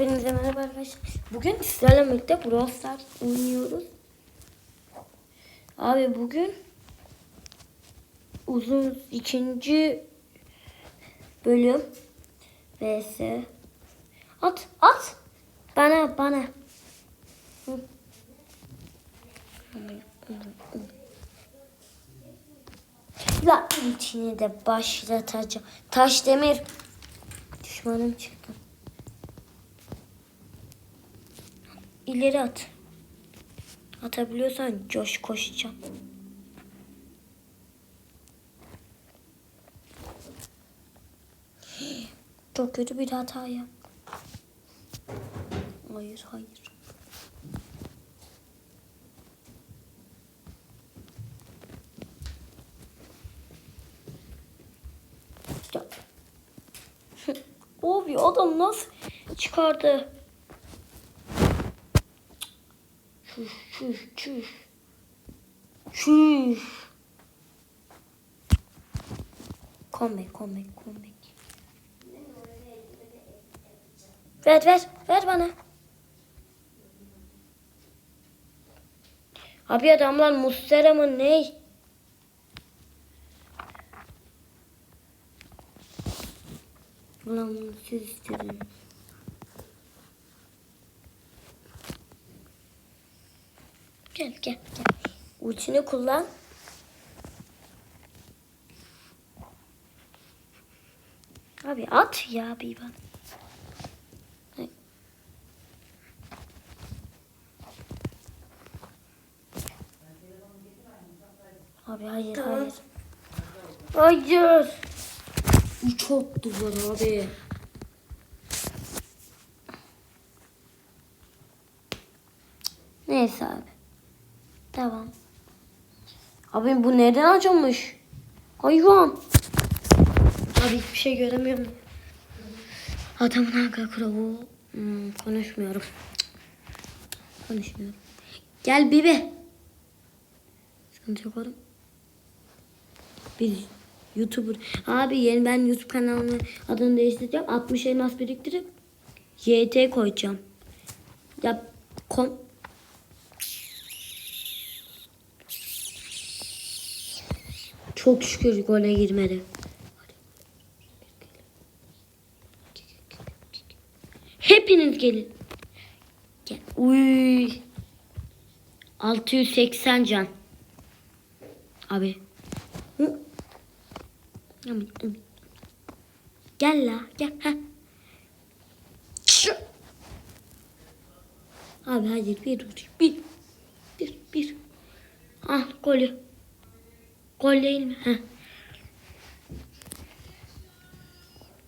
Hepinize merhaba arkadaşlar. Bugün sizlerle birlikte Brawl Stars oynuyoruz. Abi bugün uzun ikinci bölüm vs at at bana bana Hı. La içini de başlatacağım. Taş demir. Düşmanım çıktı. İleri at. Atabiliyorsan coş koşacağım. Çok kötü bir hata yap. Hayır hayır. Ya. Abi adam nasıl çıkardı? Çüş çüş çüş. Çüş. Come back, come back, come back. Ver ver ver bana. Abi adamlar Mustera mı ne? Ulan siz istediniz. Gel gel gel. Ultini kullan. Abi at ya bir bana. Abi hayır hayır. Hayır. Çok duvar abi. Neyse abi. Abi bu nereden açılmış? Hayvan. Abi hiçbir şey göremiyorum. Adamın arka kuralı. Hmm, konuşmuyorum. Konuşmuyorum. Gel Bibi. Sıkıntı yok oğlum. Biz YouTuber. Abi yeni ben YouTube kanalımın adını değiştireceğim. 60 elmas biriktirip YT koyacağım. Ya kom Çok şükür gole girmedi. Hepiniz gelin. Gel. Uy. 680 can. Abi. Hı. Gel la gel. Şu. Abi hadi bir dur. Bir. Bir. Bir. Ah golü. Gol değil mi? Heh.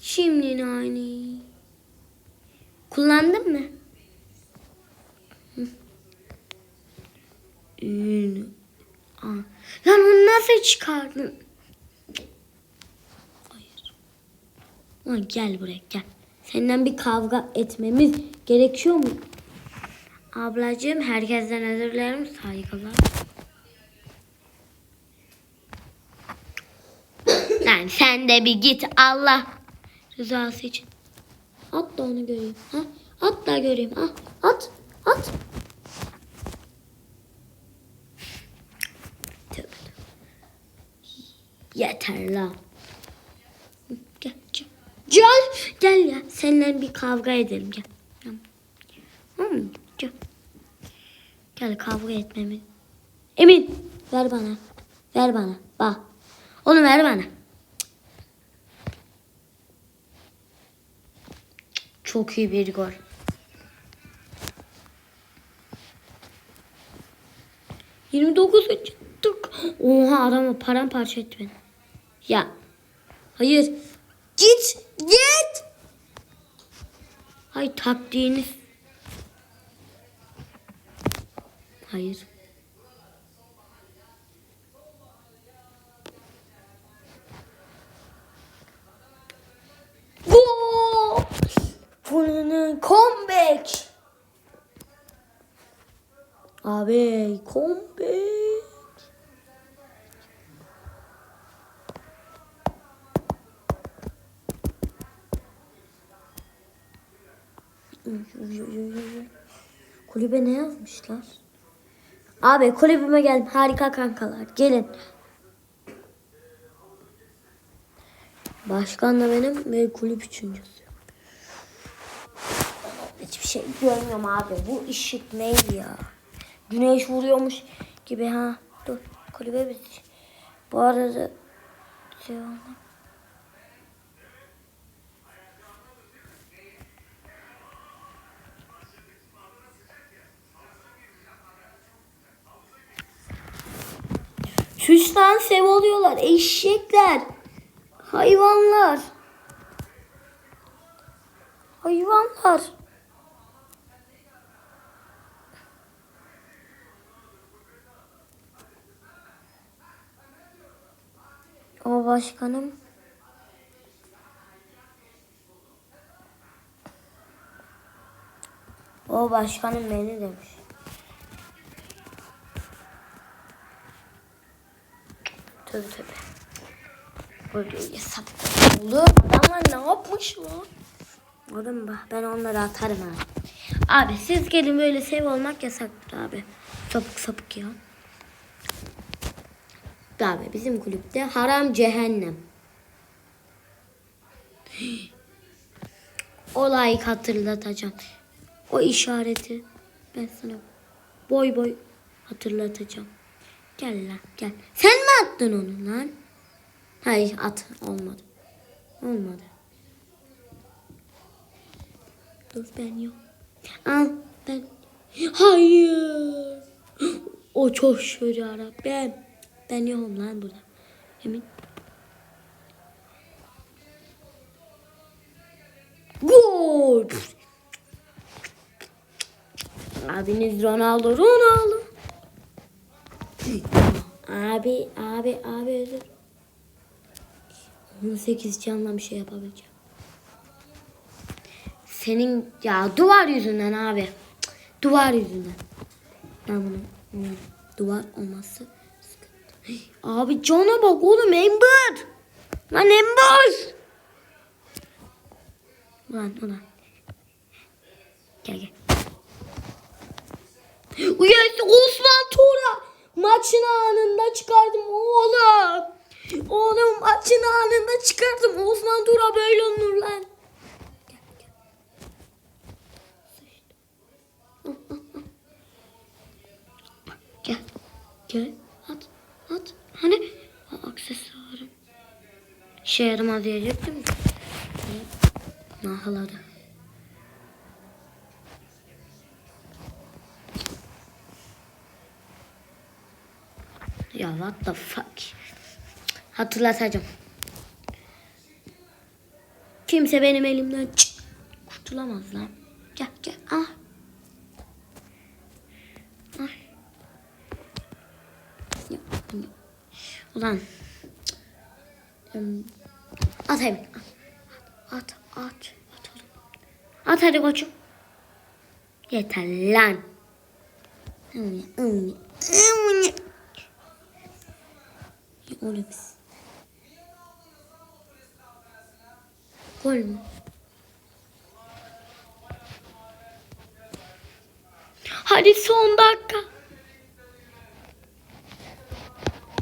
Şimdi nani. Kullandın mı? Ün. Lan onu nasıl çıkardın? Hayır. Lan gel buraya gel. Senden bir kavga etmemiz gerekiyor mu? Ablacığım herkesten özür dilerim. Saygılar. Lan sen de bir git Allah rızası için. At da onu göreyim. Ha? At da göreyim. Ha? At. At. Yeter la. Gel, gel. Ya. Seninle bir kavga edelim. Gel. Gel. Gel. Gel kavga etmemiz. Emin. Ver bana. Ver bana. Bak. Onu ver bana. Çok iyi bir gol. Yirmi dokuz. Oha adamı paramparça etti beni. Ya. Hayır. Git. Git. Hay taktiğiniz. Hayır. Abi comeback. Kulübe ne yazmışlar? Abi kulübüme gelin. Harika kankalar. Gelin. Başkan da benim ve kulüp üçüncüsü. Hiçbir şey görmüyorum abi. Bu ışık neydi ya? Güneş vuruyormuş gibi ha. Dur kulübe biz. Bu arada şey oldu. Suçtan sev oluyorlar. Eşekler. Hayvanlar. Hayvanlar. O başkanım. O başkanım beni demiş. Tabii tabii. Böyle hesap oldu. Adamlar ne yapmış lan? Oğlum bak ben onları atarım abi. Abi siz gelin böyle sev olmak yasaktır abi. Sapık sapık ya. Abi bizim kulüpte haram cehennem. Olayı hatırlatacağım. O işareti ben sana boy boy hatırlatacağım. Gel lan gel. Sen mi attın onu lan? Hayır at olmadı. Olmadı. Dur ben yok. Al ben. Hayır. O çok şöyle Ben. Ben yokum lan burada. Emin. Gol. Abiniz Ronaldo. Ronaldo. Abi, abi, abi özür. 18 canla bir şey yapabileceğim. Senin ya duvar yüzünden abi. Duvar yüzünden. Ben bunu hmm, duvar olması. Abi cana bak oğlum Ember. Lan Ember. Ulan ulan. Gel gel. Yes Osman Tura. Maçın anında çıkardım oğlum. Oğlum maçın anında çıkardım. Osman Tura böyle olur lan. Gel, gel. Gel. Gel. At. At. Hani? Ha, aksesuarım. İşe yaramaz diyecektim. Nahaladı. Ya what the fuck. Hatırlatacağım. Kimse benim elimden çık kurtulamaz lan. Gel gel ah. Ah. Ulan. At hemen. At at at. At, at hadi koçum. Yeter lan. Oğlum. Gol mü? Hadi son dakika.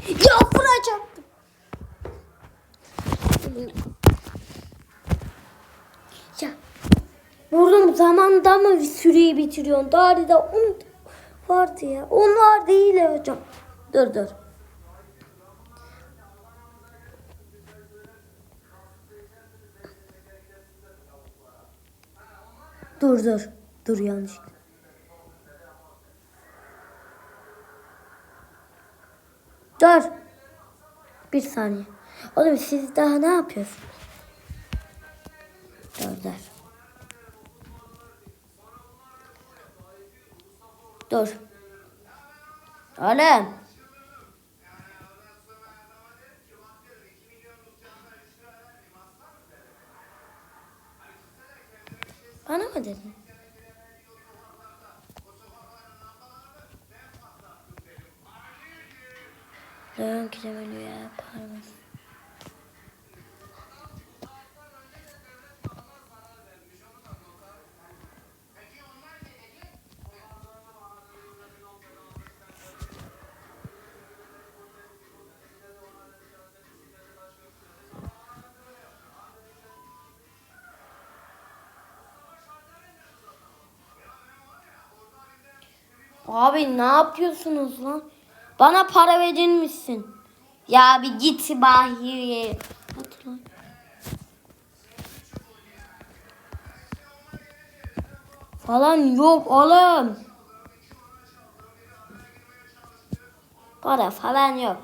Ya vuracaktım. Ya vurdum zamanda mı süreyi bitiriyorsun? Daha da on vardı ya. On var değil hocam. Dur dur. Dur dur. Dur yanlış. Dur. Bir saniye. Oğlum siz daha ne yapıyorsunuz? Dur dur. Oğlum. Bana mı dedin? Leon kilemeli yapar mısın? Abi ne yapıyorsunuz lan? Bana para verilmişsin. Ya bir git Bahriye. Hadi lan. Falan yok oğlum. Para falan yok.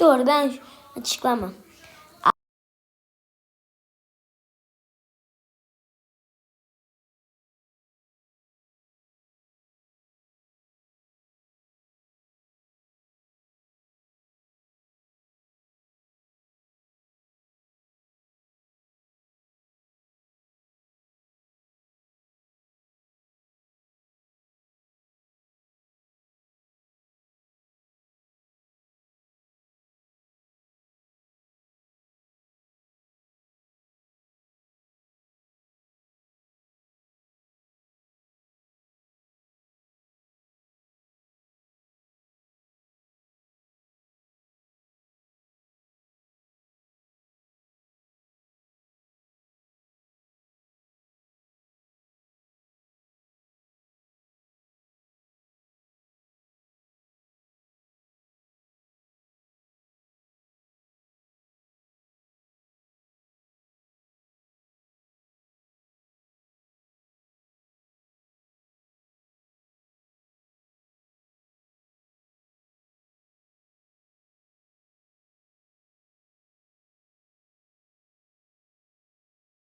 Dur ben açıklamam.